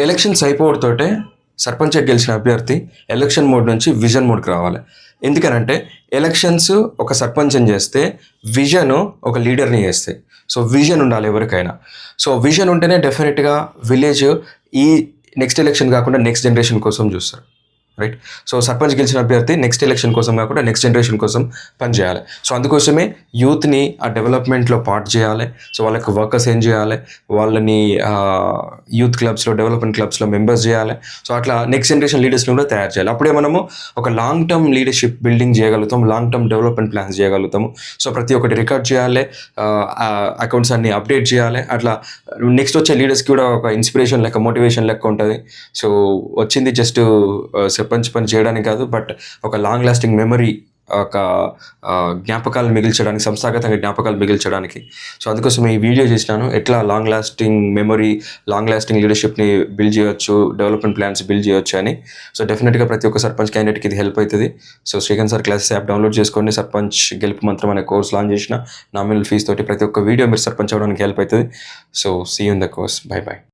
Elections అయిపోవడంతోటే sarpanch గెలిచిన అభ్యర్థి election mode నుంచి విజన్ మోడ్కి రావాలి. ఎందుకనంటే ఎలక్షన్స్ ఒక సర్పంచ్ని చేస్తే విజన్ ఒక లీడర్ని చేస్తాయి సో విజన్ ఉండాలి ఎవరికైనా. సో విజన్ ఉంటేనే డెఫినెట్గా విలేజ్ ఈ నెక్స్ట్ ఎలక్షన్ కాకుండా నెక్స్ట్ జనరేషన్ కోసం చూస్తారు. రైట్ సో సర్పంచ్ గెలిచిన అభ్యర్థి నెక్స్ట్ ఎలక్షన్ కోసం కాకుండా నెక్స్ట్ జనరేషన్ కోసం పనిచేయాలి. సో అందుకోసమే యూత్ని ఆ డెవలప్మెంట్లో పార్ట్ చేయాలి. సో వాళ్ళకి వర్కర్స్ ఏం చేయాలి? వాళ్ళని యూత్ క్లబ్స్లో డెవలప్మెంట్ క్లబ్స్లో మెంబర్స్ చేయాలి. సో అట్లా నెక్స్ట్ జనరేషన్ లీడర్స్ని కూడా తయారు చేయాలి. అప్పుడే మనము ఒక లాంగ్ టర్మ్ లీడర్షిప్ బిల్డింగ్ చేయగలుగుతాం లాంగ్ టర్మ్ డెవలప్మెంట్ ప్లాన్స్ చేయగలుగుతాము. సో ప్రతి ఒక్కటి రికార్డ్ చేయాలి అకౌంట్స్ అన్ని అప్డేట్ చేయాలి. అట్లా నెక్స్ట్ వచ్చే లీడర్స్కి కూడా ఒక ఇన్స్పిరేషన్ లెక్క మోటివేషన్ లెక్క ఉంటుంది. సో వచ్చింది జస్ట్ సర్పంచ్ పని చేయడానికి కాదు బట్ ఒక లాంగ్ లాస్టింగ్ మెమరీ ఒక జ్ఞాపకాలు మిగిల్చడానికి సంస్థాగతంగా జ్ఞాపకాలు మిగిల్చడానికి. సో అందుకోసం ఈ వీడియో చేసినాను. ఎట్లా long lasting memory long lasting లీడర్షిప్ని build చేయొచ్చు డెవలప్మెంట్ ప్లాన్స్ బిల్డ్ చేయొచ్చు అని. సో డెఫినెట్గా ప్రతి ఒక్క సర్పంచ్ క్యాండిడేట్కి ఇది హెల్ప్ అవుతుంది. So Srikanth sir classes app download చేసుకోండి సర్పంచ్ గెలుపు మంత్రం అనే కోర్స్ లాంచ్ చేసిన నామినల్ ఫీజ్ తోటి ప్రతి ఒక్క వీడియో మీరు సర్పంచ్ అవ్వడానికి హెల్ప్ అవుతుంది. So see in the course bye bye